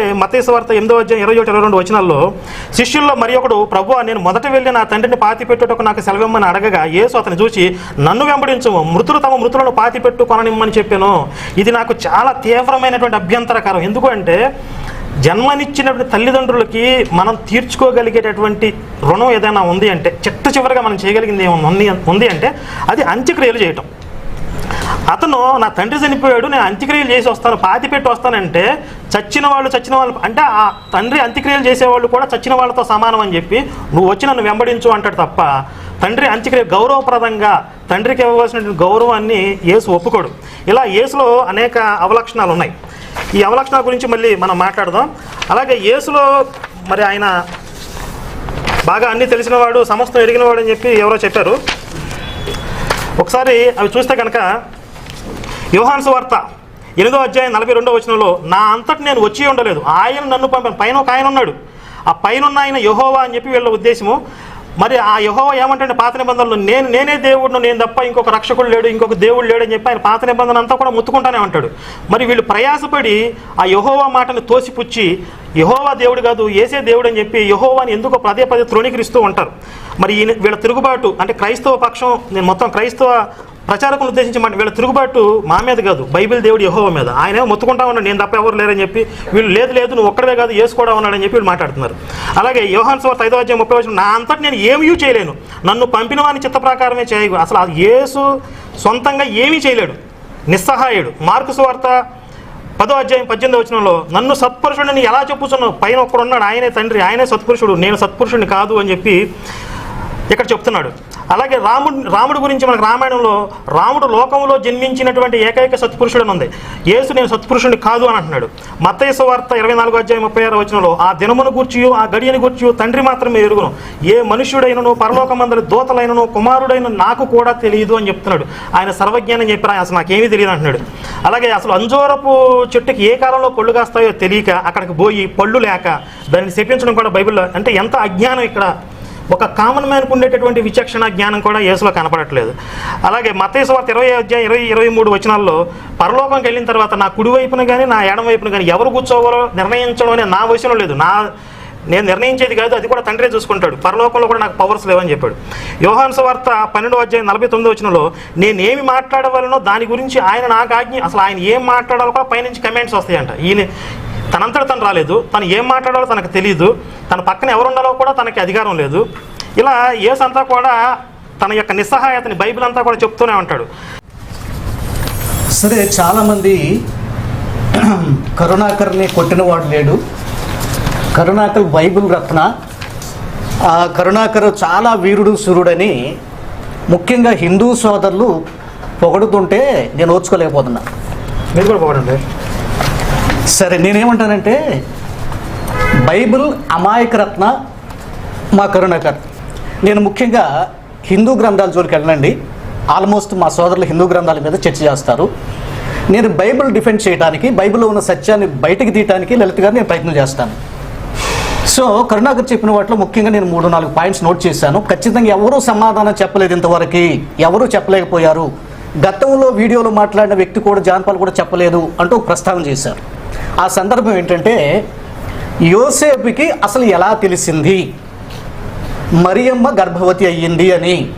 చూస్తే మతేశ్వ వార్త ఎనిమిదో అధ్యాయం ఇరవై ఒకటి ఇరవై రెండు వచనాల్లో శిష్యుల్లో మరి ఒకడు ప్రభు నేను మొదట వెళ్ళి నా తండ్రిని పాతి పెట్టుటకు నాకు సెలవిమ్మని అడగగా యేసు అతను చూసి నన్ను వెంబడించు మృతులు తమ మృతులను పాతి పెట్టుకొననిమ్మని చెప్పాను. ఇది నాకు చాలా తీవ్రమైనటువంటి అభ్యంతరకరం. ఎందుకు అంటే జన్మనిచ్చినటువంటి తల్లిదండ్రులకి మనం తీర్చుకోగలిగేటటువంటి రుణం ఏదైనా ఉంది అంటే చిట్ట చివరిగా మనం చేయగలిగింది ఏమైనా ఉంది ఉంది అంటే అది అంత్యక్రియలు చేయటం. అతను నా తండ్రి చనిపోయాడు నేను అంత్యక్రియలు చేసి వస్తాను పాతి పెట్టి వస్తానంటే చచ్చిన వాళ్ళు చచ్చిన వాళ్ళు అంటే ఆ తండ్రి అంత్యక్రియలు చేసేవాళ్ళు కూడా చచ్చిన వాళ్ళతో సమానం అని చెప్పి నువ్వు వచ్చి నన్ను వెంబడించు అంటాడు తప్ప తండ్రి అంత్యక్రియ గౌరవప్రదంగా తండ్రికి ఇవ్వవలసినటువంటి గౌరవాన్ని యేసు ఒప్పుకోడు. ఇలా యేసులో అనేక అవలక్షణాలు ఉన్నాయి. ఈ అవలక్షణాల గురించి మళ్ళీ మనం మాట్లాడదాం. అలాగే యేసులో మరి ఆయన బాగా అన్నీ తెలిసినవాడు సమస్తం ఎరిగినవాడు అని చెప్పి ఎవరో చెప్పారు. ఒకసారి అవి చూస్తే కనుక యోహాన్స్ వార్త ఎనిమిదో అధ్యాయం నలభై రెండో వచనంలో నా అంతటి నేను వచ్చి ఉండలేదు. ఆయన నన్ను పంపాను. పైన ఒక ఆయన ఉన్నాడు. ఆ పైన ఉన్న ఆయన యహోవా అని చెప్పి వీళ్ళ ఉద్దేశము. మరి ఆ యహోవ ఏమంటే పాత నిబంధనలు నేను నేనే దేవుడును నేను తప్ప ఇంకొక రక్షకుడు లేడు ఇంకొక దేవుడు లేడు అని చెప్పి ఆయన పాత నిబంధన అంతా కూడా ముత్తుకుంటానే ఉంటాడు. మరి వీళ్ళు ప్రయాసపడి ఆ యహోవా మాటను తోసిపుచ్చి యహోవా దేవుడు కాదు ఏసే దేవుడు అని చెప్పి యహోవాని ఎందుకో పదే పదే తృణీకరిస్తూ ఉంటారు. మరి ఈయన వీళ్ళ తిరుగుబాటు అంటే క్రైస్తవ పక్షం నేను మొత్తం క్రైస్తవ ప్రచారకులు ఉద్దేశించి మాట వీళ్ళ తిరుగుబాటు మా మీద కాదు బైబిల్ దేవుడు యహోవ మీద. ఆయన మొత్తుకుంటా ఉన్నాడు నేను తప్ప ఎవరు లేరని చెప్పి వీళ్ళు లేదు లేదు నువ్వు ఒక్కడే కాదు వేసుకోవడం ఉన్నాడని చెప్పి వీళ్ళు మాట్లాడుతున్నారు. అలాగే యోహాన్ స్వార్థ ఐదో అధ్యాయం ముప్పై వచ్చిన నా అంతటి నేను ఏమీ చేయలేను. నన్ను పంపిన వాని చిత్త ప్రకారమే చేయగు అసలు యేసు సొంతంగా ఏమీ చేయలేడు. నిస్సహాయుడు. మార్కు స్వార్థ పదో అధ్యాయం పద్దెనిమిది వచనంలో నన్ను సత్పురుషుడిని ఎలా చెప్పుచున్నావు? పైన ఒక్కడున్నాడు ఆయనే తండ్రి ఆయనే సత్పురుషుడు నేను సత్పురుషుడిని కాదు అని చెప్పి ఇక్కడ చెప్తున్నాడు. అలాగే రాముడు రాముడు గురించి మనకు రామాయణంలో రాముడు లోకంలో జన్మించినటువంటి ఏకైక సత్పురుషుడు ఉంది యేసు నేను సత్పురుషుడిని కాదు అని అంటున్నాడు. మతయసు వార్త ఇరవై నాలుగు అధ్యాయం ముప్పై ఆరు వచనంలో ఆ దినమును గూర్చి ఆ గడియని గూర్చి తండ్రి మాత్రమే ఎరుగును. ఏ మనుష్యుడైనను పరలోకమందరి దోతలైనను కుమారుడైన నాకు కూడా తెలియదు అని చెప్తున్నాడు. ఆయన సర్వజ్ఞానం చెప్పిన అసలు నాకేమీ తెలియదు అంటున్నాడు. అలాగే అసలు అంజోరపు చెట్టుకి ఏ కాలంలో పళ్ళు కాస్తాయో తెలియక అక్కడికి పోయి పళ్ళు లేక దాన్ని శపించడం కూడా బైబిల్లో అంటే ఎంత అజ్ఞానం ఇక్కడ ఒక కామన్ మ్యాన్కు ఉండేటటువంటి విచక్షణ జ్ఞానం కూడా యేసులో కనపడట్లేదు. అలాగే మతేశ్వార్త ఇరవై అధ్యాయం ఇరవై ఇరవై మూడు వచనాల్లో పరలోకంకి వెళ్ళిన తర్వాత నా కుడి వైపున కానీ నా ఎడం వైపున కానీ ఎవరు కూర్చోవాలో నిర్ణయించడం అనేది నా వయసులో లేదు. నా నేను నిర్ణయించేది కాదు అది కూడా తండ్రే చూసుకుంటాడు. పరలోకంలో కూడా నాకు పవర్స్ లేవని చెప్పాడు. యోహాన్ వార్త పన్నెండు అధ్యాయం నలభై తొమ్మిది వచనంలో నేనేమి మాట్లాడవలనో దాని గురించి ఆయన నాకు ఆజ్ఞ అసలు ఆయన ఏం మాట్లాడాలో కూడా పైనుంచి కమెంట్స్ వస్తాయంట. ఈయన తనంతట తను రాలేదు. తను ఏం మాట్లాడాలో తనకు తెలియదు తన పక్కన ఎవరు ఉండాలో కూడా తనకి అధికారం లేదు. ఇలా యేసు అంతా కూడా తన యొక్క నిస్సహాయతని బైబిల్ అంతా కూడా చెప్తూనే ఉంటాడు. సరే చాలామంది కరుణాకర్ని కొట్టినవాడు లేడు. కరుణాకర్ బైబిల్ రత్న. ఆ కరుణాకర్ చాలా వీరుడు సురుడని ముఖ్యంగా హిందూ సోదరులు పొగడుతుంటే నేను ఓర్చుకోలేకపోతున్నా. మీరు కూడా పోవడండి సరే నేనేమంటానంటే బైబిల్ అమాయక రత్న మా కరుణాకర్ నేను ముఖ్యంగా హిందూ గ్రంథాల జోలికి వెళ్ళండి ఆల్మోస్ట్ మా సోదరులు హిందూ గ్రంథాల మీద చర్చ చేస్తారు. నేను బైబిల్ డిఫెండ్ చేయడానికి బైబిల్లో ఉన్న సత్యాన్ని బయటకు తీయడానికి లలిత్ గారు నేను ప్రయత్నం చేస్తాను. సో కరుణాకర్ చెప్పిన వాటిలో ముఖ్యంగా నేను మూడు నాలుగు పాయింట్స్ నోట్ చేశాను. ఖచ్చితంగా ఎవరూ సమాధానం చెప్పలేదు ఇంతవరకు. ఎవరూ చెప్పలేకపోయారు. గతంలో వీడియోలో మాట్లాడిన వ్యక్తి కూడా జాన్పాల్ కూడా చెప్పలేదు అంటూ ప్రస్తావన చేశారు. ఆ సందర్భం ఏంటంటే యోసేపుకి అసలు ఎలా తెలిసింది? మరియమ్మ గర్భవతి అయ్యింది అని.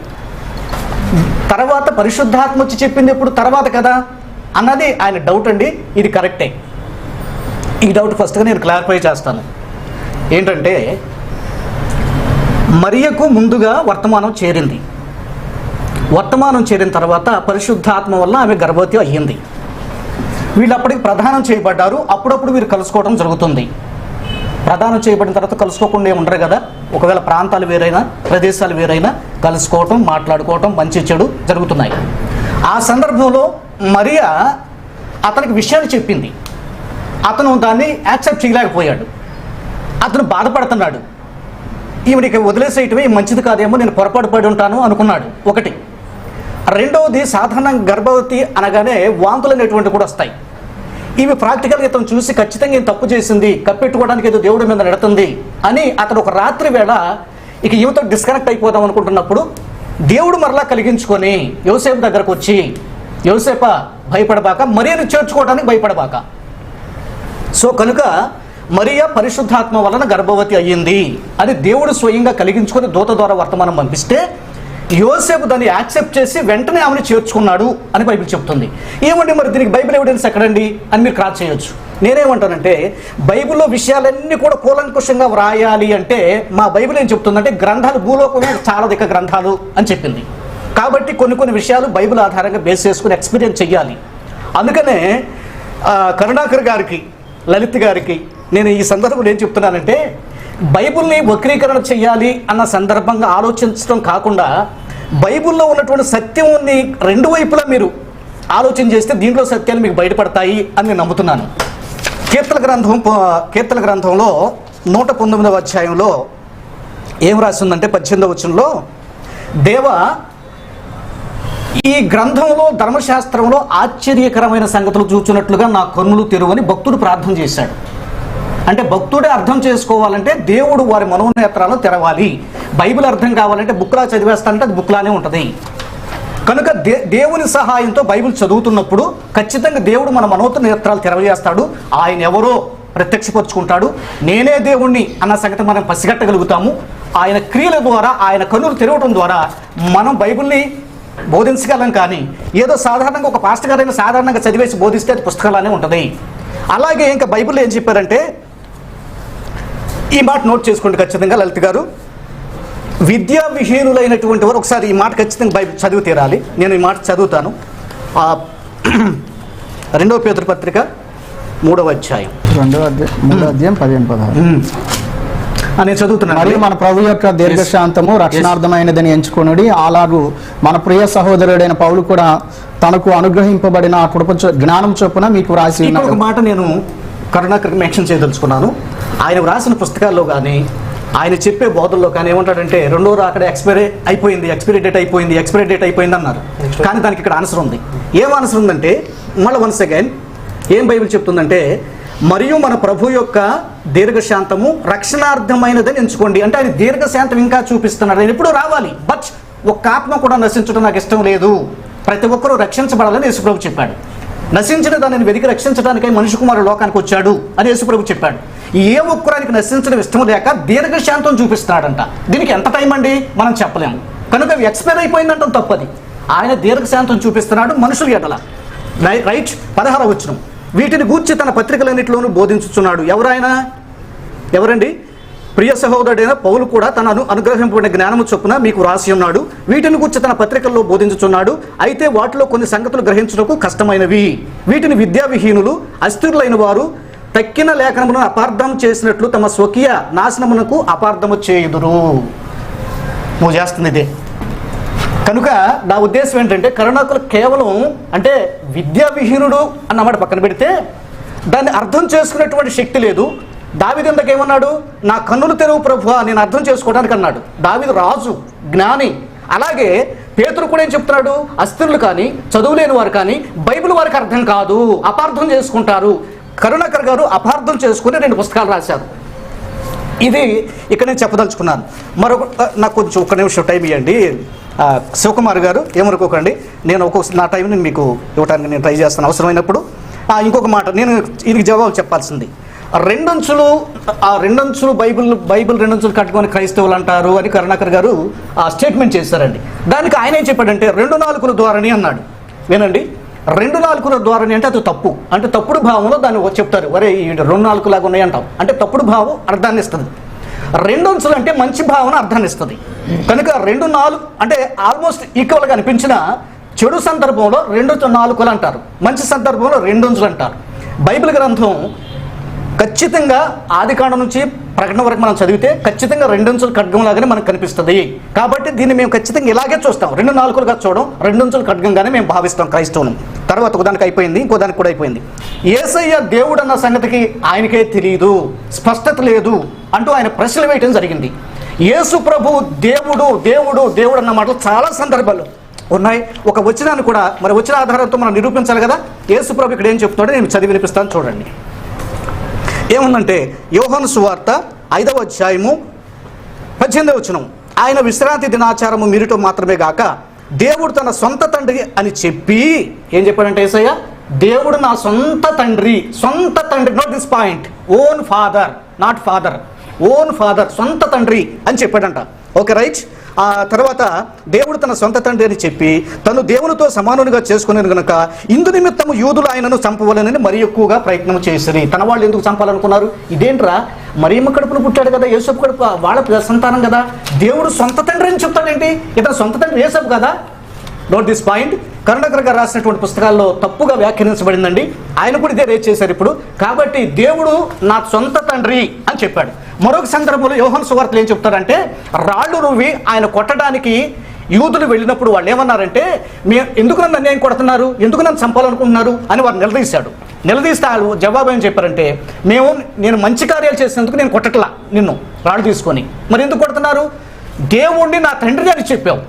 తర్వాత పరిశుద్ధాత్మ వచ్చి చెప్పింది ఎప్పుడు? తర్వాత కదా? అన్నది ఆయన డౌట్ అండి. ఇది కరెక్టే ఈ డౌట్ ఫస్ట్గా నేను క్లారిఫై చేస్తాను. ఏంటంటే మరియకు ముందుగా వర్తమానం చేరింది. వర్తమానం చేరిన తర్వాత పరిశుద్ధాత్మ వల్ల ఆమె గర్భవతి అయ్యింది. వీళ్ళు అప్పటికి ప్రధానం చేయబడ్డారు. అప్పుడప్పుడు వీరు కలుసుకోవడం జరుగుతుంది. ప్రధానం చేయబడిన తర్వాత కలుసుకోకుండా ఉండరు కదా. ఒకవేళ ప్రాంతాలు వేరైనా ప్రదేశాలు వేరైనా కలుసుకోవటం మాట్లాడుకోవటం మంచి చెడు జరుగుతున్నాయి. ఆ సందర్భంలో మరియా అతనికి విషయాన్ని చెప్పింది. అతను దాన్ని యాక్సెప్ట్ చేయలేకపోయాడు. అతను బాధపడుతున్నాడు. ఈవిడికి వదిలేసేయటమే మంచిది కాదేమో నేను పొరపాటు పడి ఉంటాను అనుకున్నాడు. ఒకటి. రెండవది సాధారణ గర్భవతి అనగానే వాంతులు అనేటువంటి కూడా వస్తాయి. ఇవి ప్రాక్టికల్గా ఇతను చూసి ఖచ్చితంగా ఈయన తప్పు చేసింది కప్పెట్టుకోవడానికి ఏదో దేవుడి మీద నెడుతుంది అని అతను ఒక రాత్రి వేళ ఇక ఈమెతో డిస్కనెక్ట్ అయిపోదాం అనుకుంటున్నప్పుడు దేవుడు మరలా కలిగించుకొని యోసేపు దగ్గరకు వచ్చి యోసేప భయపడబాక మరియను చేర్చుకోవడానికి భయపడబాక. సో కనుక మరియా పరిశుద్ధాత్మ వలన గర్భవతి అయ్యింది అని దేవుడు స్వయంగా కలిగించుకొని దూత ద్వారా వర్తమానం పంపిస్తే యోసేపు దాన్ని యాక్సెప్ట్ చేసి వెంటనే ఆమెను చేర్చుకున్నాడు అని బైబిల్ చెప్తుంది. ఏమండి మరి దీనికి బైబిల్ ఎవిడెన్స్ ఎక్కడండి అని మీరు క్రాస్ చేయొచ్చు. నేనేమంటానంటే బైబిల్లో విషయాలన్నీ కూడా కూలంకుషంగా వ్రాయాలి అంటే మా బైబిల్ ఏం చెప్తుందంటే గ్రంథాలు భూలోకమే చాలా దిక్క గ్రంథాలు అని చెప్పింది. కాబట్టి కొన్ని కొన్ని విషయాలు బైబిల్ ఆధారంగా బేస్ చేసుకుని ఎక్స్పీరియన్స్ చెయ్యాలి. అందుకనే కరుణాకర్ గారికి లలిత్ గారికి నేను ఈ సందర్భంలో ఏం చెప్తున్నానంటే బైబిల్ని వక్రీకరణ చేయాలి అన్న సందర్భంగా ఆలోచించడం కాకుండా బైబిల్లో ఉన్నటువంటి సత్యంని రెండు వైపులా మీరు ఆలోచన చేస్తే దీంట్లో సత్యాలు మీకు బయటపడతాయి అని నేను నమ్ముతున్నాను. కీర్తన గ్రంథం కీర్తన గ్రంథంలో నూట పంతొమ్మిదవ అధ్యాయంలో ఏం రాసిందంటే పద్దెనిమిదవ వచనంలో దేవ ఈ గ్రంథంలో ధర్మశాస్త్రంలో ఆశ్చర్యకరమైన సంగతులు చూచున్నట్లుగా నా కన్నులు తెరువని భక్తుడు ప్రార్థన చేశాడు. అంటే భక్తుడే అర్థం చేసుకోవాలంటే దేవుడు వారి మనోనేత్రాలు తెరవాలి. బైబిల్ అర్థం కావాలంటే బుక్లా చదివేస్తానంటే అది బుక్లానే ఉంటుంది. కనుక దే దేవుని సహాయంతో బైబిల్ చదువుతున్నప్పుడు ఖచ్చితంగా దేవుడు మన మనోత నేత్రాలు తెరవజేస్తాడు. ఆయన ఎవరో ప్రత్యక్షపరుచుకుంటాడు. నేనే దేవుణ్ణి అన్న సంగతి మనం పసిగట్టగలుగుతాము. ఆయన క్రియల ద్వారా ఆయన కన్నులు తెరవడం ద్వారా మనం బైబిల్ని బోధించగలం కానీ ఏదో సాధారణంగా ఒక పాస్టర్ గారైనా సాధారణంగా చదివేసి బోధిస్తే అది పుస్తకాలనే ఉంటుంది. అలాగే ఇంకా బైబిల్లో ఏం చెప్పారంటే ఈ మాట నోట్ చేసుకోండి ఖచ్చితంగా లలిత్ గారు. విద్యా విహీనులైనటువంటి వారు ఒకసారి ఈ మాట ఖచ్చితంగా బైబిల్ చదివి తీరాలి నేను ఈ మాట చదువుతాను. ఆ, రెండవ పేదల పత్రిక మూడవ అధ్యాయం. రెండో అధ్యాయం మూడో అధ్యాయం పదిహేను పదహారు. నేను చదువుతున్నాను. మరియు మన ప్రభు యొక్క దీర్ఘశాంతము రక్షణార్థమైనదని ఎంచుకొనుడి. అలాగూ మన ప్రియ సహోదరుడైన పౌలు కూడా తనకు అనుగ్రహింపబడిన కృప చొ- జ్ఞానం చొప్పున మీకు రాసి ఒక మాట నేను కరుణాకర్ మెన్షన్ చేయదలుచుకున్నాను. ఆయన వ్రాసిన పుస్తకాల్లో కానీ ఆయన చెప్పే బోధల్లో కానీ ఏమంటాడంటే రెండో రాకడ ఎక్స్పైరీ అయిపోయింది ఎక్స్పైరీ డేట్ అయిపోయింది ఎక్స్పైరీ డేట్ అయిపోయింది అన్నారు. కానీ దానికి ఇక్కడ ఆన్సర్ ఉంది. ఏం ఆన్సర్ ఉందంటే మళ్ళీ వన్స్ అగైన్ ఏం బైబిల్ చెప్తుందంటే మరియు మన ప్రభు యొక్క దీర్ఘశాంతము రక్షణార్థమైనదని ఎంచుకోండి. అంటే ఆయన దీర్ఘశాంతం ఇంకా చూపిస్తున్నాడు. ఆయన ఎప్పుడు రావాలి బట్ ఒక్క ఆత్మ కూడా నశించడం నాకు ఇష్టం లేదు. ప్రతి ఒక్కరూ రక్షించబడాలని యేసుప్రభు చెప్పాడు. నశించిన దానిని వెతికి రక్షించడానికై మనిషి కుమారుడు లోకానికి వచ్చాడు అని యేసుప్రభు చెప్పాడు. ఏ ఒక్కరానికి నశించడం ఇష్టం లేక దీర్ఘశాంతం చూపిస్తున్నాడంట. దీనికి ఎంత టైం అండి? మనం చెప్పలేము. కనుక అవి ఎక్స్పైర్ అయిపోయిందంటాం తప్పది. ఆయన దీర్ఘశాంతం చూపిస్తున్నాడు మనుషులు ఎడల. రైట్ పదహార వచ్చినం వీటిని గూర్చి తన పత్రికలన్నింటిలోనూ బోధించుచున్నాడు. ఎవరాయన? ఎవరండి? ప్రియ సహోదరుడైన పౌలు కూడా తన అను అనుగ్రహింపబడిన జ్ఞానము చొప్పున మీకు రాసి ఉన్నాడు. వీటిని గురించి తన పత్రికల్లో బోధించుచున్నాడు. అయితే వాటిలో కొన్ని సంగతులు గ్రహించుటకు కష్టమైనవి. వీటిని విద్యావిహీనులు అస్థిరులైన వారు తక్కిన లేఖనమును అపార్థం చేసినట్లు తమ స్వకీయ నాశనమునకు అపార్థము చేయుదురు. నువ్వు చేస్తుంది ఇదే. కనుక నా ఉద్దేశం ఏంటంటే కరుణాకులు కేవలం అంటే విద్యావిహీనుడు అన్నమాట పక్కన పెడితే దాన్ని అర్థం చేసుకునేటువంటి శక్తి లేదు. దావిది ఏమన్నాడు? నా కన్నులు తెరువు ప్రభు నేను అర్థం చేసుకోవడానికి అన్నాడు. దావిది రాజు జ్ఞాని. అలాగే పేతురు కూడా ఏం చెప్తున్నాడు? అస్థిరులు కానీ చదువులేని వారు కానీ బైబిల్ వారికి అర్థం కాదు అపార్థం చేసుకుంటారు. కరుణాకర్ గారు అపార్థం చేసుకుని రెండు పుస్తకాలు రాశారు. ఇది ఇక్కడ నేను చెప్పదలుచుకున్నాను. మరొక నాకు కొంచెం ఒక నిమిషం టైం ఇవ్వండి. శివకుమార్ గారు ఏమనుకోకండి. నేను ఒక్కొక్క నా టైంని మీకు ఇవ్వడానికి నేను ట్రై చేస్తాను. అవసరమైనప్పుడు. ఇంకొక మాట నేను దీనికి జవాబు చెప్పాల్సింది. రెండంచులు ఆ రెండంచులు బైబిల్ బైబిల్ రెండంచులు కట్టుకొని క్రైస్తవులు అంటారు అని కరుణాకర్ గారు ఆ స్టేట్మెంట్ చేశారండి దానికి ఆయన ఏం చెప్పాడంటే రెండు నాలుగుల ద్వారాని అన్నాడు. వినండి. రెండు నాలుగుల ద్వారాని అంటే అది తప్పు. అంటే తప్పుడు భావంలో దాన్ని చెప్తారు. వరే రెండు నాలుగులాగా ఉన్నాయి అంటాం. అంటే తప్పుడు భావం అర్థాన్ని ఇస్తుంది రెండంచులు అంటే మంచి భావన అర్థాన్ని ఇస్తుంది కనుక రెండు నాలుగు అంటే ఆల్మోస్ట్ ఈక్వల్గా అనిపించిన చెడు సందర్భంలో రెండు నాలుగులు అంటారు. మంచి సందర్భంలో రెండొంచులు అంటారు. బైబిల్ గ్రంథం ఖచ్చితంగా ఆదికాండం నుంచి ప్రకటన వరకు మనం చదివితే ఖచ్చితంగా రెండంచుల ఖడ్గం లాగానే మనకు కనిపిస్తుంది. కాబట్టి దీన్ని మేము ఖచ్చితంగా ఇలాగే చూస్తాం. రెండు నాలుగులుగా చూడడం రెండంచుల ఖడ్గంగానే మేము భావిస్తాం క్రైస్తవులు తర్వాత ఒకదానికి అయిపోయింది ఇంకో దానికి కూడా అయిపోయింది. ఏసయ్య దేవుడు అన్న సంగతికి ఆయనకే తెలియదు స్పష్టత లేదు అంటూ ఆయన ప్రశ్నలు వేయటం జరిగింది. యేసు ప్రభు దేవుడు దేవుడు దేవుడు అన్న మాటలు చాలా సందర్భాలు ఉన్నాయి. ఒక వచనాన్ని కూడా మరి వచ్చిన ఆధారంతో మనం నిరూపించాలి కదా? యేసు ప్రభు ఇక్కడ ఏం చెప్తున్నాడో నేను చదివి వినిపిస్తాను చూడండి. ఏముందంటే యోహాను సువార్త ఐదవ అధ్యాయము పద్దెనిమిదవ వచనం. ఆయన విశ్రాంతి దినాచారము మీరుతో మాత్రమే గాక దేవుడు తన సొంత తండ్రి అని చెప్పి ఏం చెప్పాడంటే ఏసయ్య? దేవుడు నా సొంత తండ్రి సొంత తండ్రి not this point own father not father own father సొంత తండ్రి అని చెప్పాడంట. ఓకే రైట్ ఆ తర్వాత దేవుడు తన సొంత తండ్రి అని చెప్పి తను దేవునితో సమానునిగా చేసుకునేది గనుక ఇందు నిమిత్తము యూదులు ఆయనను చంపవలనని మరి ఎక్కువగా ప్రయత్నం చేసిరి. తన వాళ్ళు ఎందుకు చంపాలనుకున్నారు? ఇదేంట్రా? మరియమ్మ కడుపును పుట్టాడు కదా? యేసపు కడుపు వాళ్ళ సంతానం కదా? దేవుడు సొంత తండ్రి అని చెప్తాడేంటి? ఇతను సొంత తండ్రి యేసపు కదా? నోట్ దిస్ పాయింట్ కరుణాకర్ గారు రాసినటువంటి పుస్తకాల్లో తప్పుగా వ్యాఖ్యానించబడిందండి. ఆయన కూడా ఇదే రేట్ చేశారు ఇప్పుడు. కాబట్టి దేవుడు నా సొంత తండ్రి అని చెప్పాడు. మరొక సందర్భంలో యోహన్ సువార్తలు ఏం చెప్తారంటే రాళ్ళు రువ్వి ఆయన కొట్టడానికి యూదులు వెళ్ళినప్పుడు వాళ్ళు ఏమన్నారంటే మీ ఎందుకు నన్ను అన్యాయం కొడుతున్నారు? ఎందుకు నన్ను చంపాలనుకుంటున్నారు? అని వారు నిలదీశాడు. నిలదీస్తే వాళ్ళు జవాబు ఏం చెప్పారంటే మేము నేను మంచి కార్యాలు చేసినందుకు నేను కొట్టట్లా నిన్ను రాళ్ళు తీసుకొని. మరి ఎందుకు కొడుతున్నారు? దేవుణ్ణి నా తండ్రిని అని చెప్పావు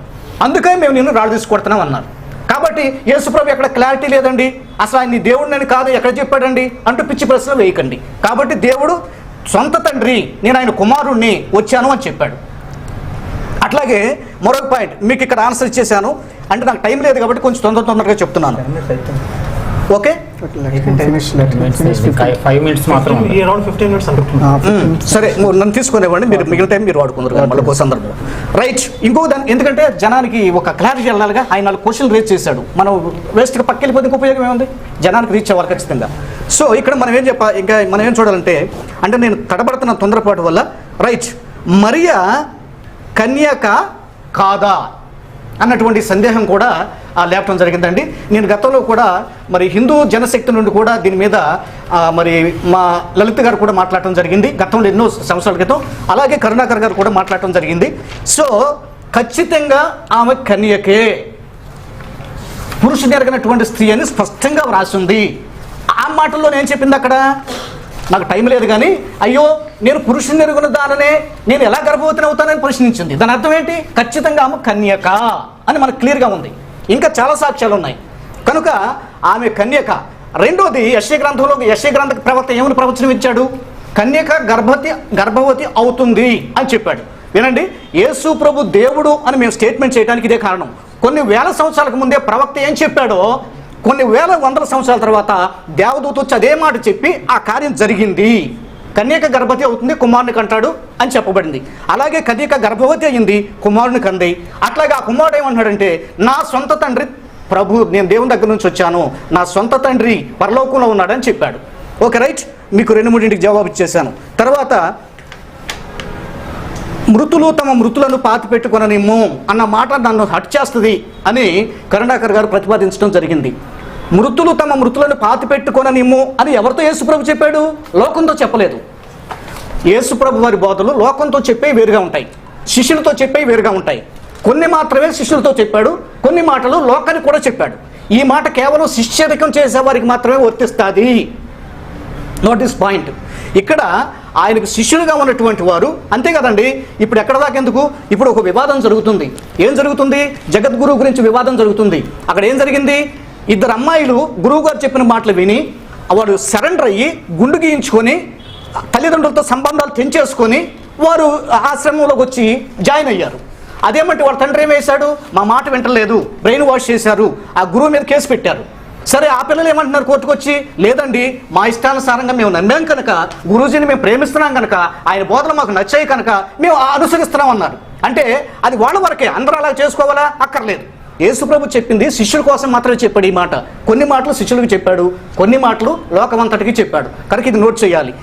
అందుకే మేము నిన్ను రాళ్ళు తీసుకొడుతున్నాం అన్నారు. కాబట్టి యేసుప్రభు ఎక్కడ క్లారిటీ లేదండి. అసలు ఆయన దేవుడిని కాదు ఎక్కడ చెప్పాడండి? అంటూ పిచ్చి ప్రశ్న వేయకండి. కాబట్టి దేవుడు సొంత తండ్రి నేను ఆయన కుమారుణ్ణి వచ్చాను అని చెప్పాడు. అట్లాగే మరొక పాయింట్ మీకు ఇక్కడ ఆన్సర్ ఇచ్చేసాను. అంటే నాకు టైం లేదు కాబట్టి కొంచెం తొందర తొందరగా చెప్తున్నాను. ఓకే ఫైవ్ మినిట్స్ మాత్రం. సరే నన్ను తీసుకునేవ్వండి. మీరు మిగిలిన టైం మీరు వాడుకున్నారు మళ్ళీ ఒక సందర్భం రైట్ ఇంకో దాని ఎందుకంటే జనానికి ఒక క్లారిటీ వెళ్ళాలిగా ఆయన నాలుగు క్వశ్చన్ రేజ్ చేశాడు. మనం వేస్ట్గా పక్కెళ్ళిపోతే ఇంకో ఉపయోగం ఏముంది? జనానికి రీచ్ అవ్వాలి ఖచ్చితంగా. సో ఇక్కడ మనం ఏం చెప్ప ఇంకా మనం ఏం చూడాలంటే అంటే నేను తడబడుతున్న తొందరపాటు వల్ల రైట్ మరియా కన్యక కాదా? అన్నటువంటి సందేహం కూడా ఆ, లేపటం జరిగిందండి. నేను గతంలో కూడా మరి హిందూ జనశక్తి నుండి కూడా దీని మీద మరి మా లలిత్ గారు కూడా మాట్లాడటం జరిగింది. గతంలో ఎన్నో సంవత్సరాల క్రితం. అలాగే కరుణాకర్ గారు కూడా మాట్లాడటం జరిగింది. సో ఖచ్చితంగా ఆమె కన్యకే. పురుషుడు ఎరగినటువంటి స్త్రీ అని స్పష్టంగా వ్రాసింది. ఆ మాటల్లో నేను చెప్పింది అక్కడ. నాకు టైం లేదు కానీ అయ్యో నేను పురుషుని ఎరుగున దాననే నేను ఎలా గర్భవతిని అవుతానని ప్రశ్నించింది. దాని అర్థం ఏంటి? ఖచ్చితంగా ఆమె కన్యక అని మనకు క్లియర్గా ఉంది. ఇంకా చాలా సాక్ష్యాలు ఉన్నాయి. కనుక ఆమె కన్యక. రెండోది యశ్య గ్రంథంలో యశ్య గ్రంథ ప్రవక్త ఏమని ప్రవచనం ఇచ్చాడు? కన్యక గర్భవతి గర్భవతి అవుతుంది అని చెప్పాడు. వినండి యేసు ప్రభు దేవుడు అని మేము స్టేట్మెంట్ చేయడానికి ఇదే కారణం. కొన్ని వేల సంవత్సరాలకు ముందే ప్రవక్త ఏం చెప్పాడో కొన్ని వేల వందల సంవత్సరాల తర్వాత దేవదూత వచ్చి అదే మాట చెప్పి ఆ కార్యం జరిగింది. కన్యక గర్భవతి అవుతుంది కుమారుని కంటాడు అని చెప్పబడింది. అలాగే కన్యక గర్భవతి అయింది కుమారుని కంది. అట్లాగే ఆ కుమారుడు ఏమంటున్నాడంటే నా సొంత తండ్రి ప్రభు నేను దేవుని దగ్గర నుంచి వచ్చాను. నా సొంత తండ్రి పరలోకంలో ఉన్నాడని చెప్పాడు. Okay right? మీకు రెండు మూడింటికి జవాబు ఇచ్చేసాను. తర్వాత మృతులు తమ మృతులను పాతి పెట్టుకొననిమ్ము అన్న మాట నన్ను హట్ చేస్తుంది అని కరుణాకర్ గారు ప్రతిపాదించడం జరిగింది. మృతులు తమ మృతులను పాతి పెట్టుకొననిమ్ము అని ఎవరితో యేసుప్రభు చెప్పాడు? లోకంతో చెప్పలేదు. యేసుప్రభు వారి బోధలు లోకంతో చెప్పే వేరుగా ఉంటాయి. శిష్యులతో చెప్పే వేరుగా ఉంటాయి. కొన్ని మాత్రమే శిష్యులతో చెప్పాడు కొన్ని మాటలు లోకానికి కూడా చెప్పాడు. ఈ మాట కేవలం శిష్యరికం చేసే వారికి మాత్రమే వర్తిస్తుంది. నోటీస్ పాయింట్ ఇక్కడ ఆయనకు శిష్యులుగా ఉన్నటువంటి వారు అంతే కదండి? ఇప్పుడు ఎక్కడ దాకా ఎందుకు? ఇప్పుడు ఒక వివాదం జరుగుతుంది. ఏం జరుగుతుంది? జగద్గురువు గురించి వివాదం జరుగుతుంది. అక్కడ ఏం జరిగింది? ఇద్దరు అమ్మాయిలు గురువు గారు చెప్పిన మాటలు విని వాడు సరెండర్ అయ్యి గుండు గీయించుకొని తల్లిదండ్రులతో సంబంధాలు తెంచేసుకొని వారు ఆశ్రమంలోకి వచ్చి జాయిన్ అయ్యారు. అదేమంటే వాళ్ళ తండ్రి ఏం వేశాడు మా మాట వింటలేదు. బ్రెయిన్ వాష్ చేశారు. ఆ గురువు మీద కేసు పెట్టారు. సరే ఆ పిల్లలు ఏమంటున్నారు కోర్టుకు వచ్చి లేదండి మా ఇష్టానుసారంగా మేము నమ్మాం కనుక గురూజీని మేము ప్రేమిస్తున్నాం కనుక ఆయన బోధనలు మాకు నచ్చాయి కనుక మేము అనుసరిస్తున్నాం అన్నారు. అంటే అది వాళ్ళ వరకే అందరూ అలా చేసుకోవాలా? అక్కర్లేదు. యేసుప్రభు చెప్పింది శిష్యుల కోసం మాత్రమే చెప్పాడు ఈ మాట. కొన్ని మాటలు శిష్యులకు చెప్పాడు కొన్ని మాటలు లోకమంతటికి చెప్పాడు. కనుక ఇది నోట్ చేయాలి.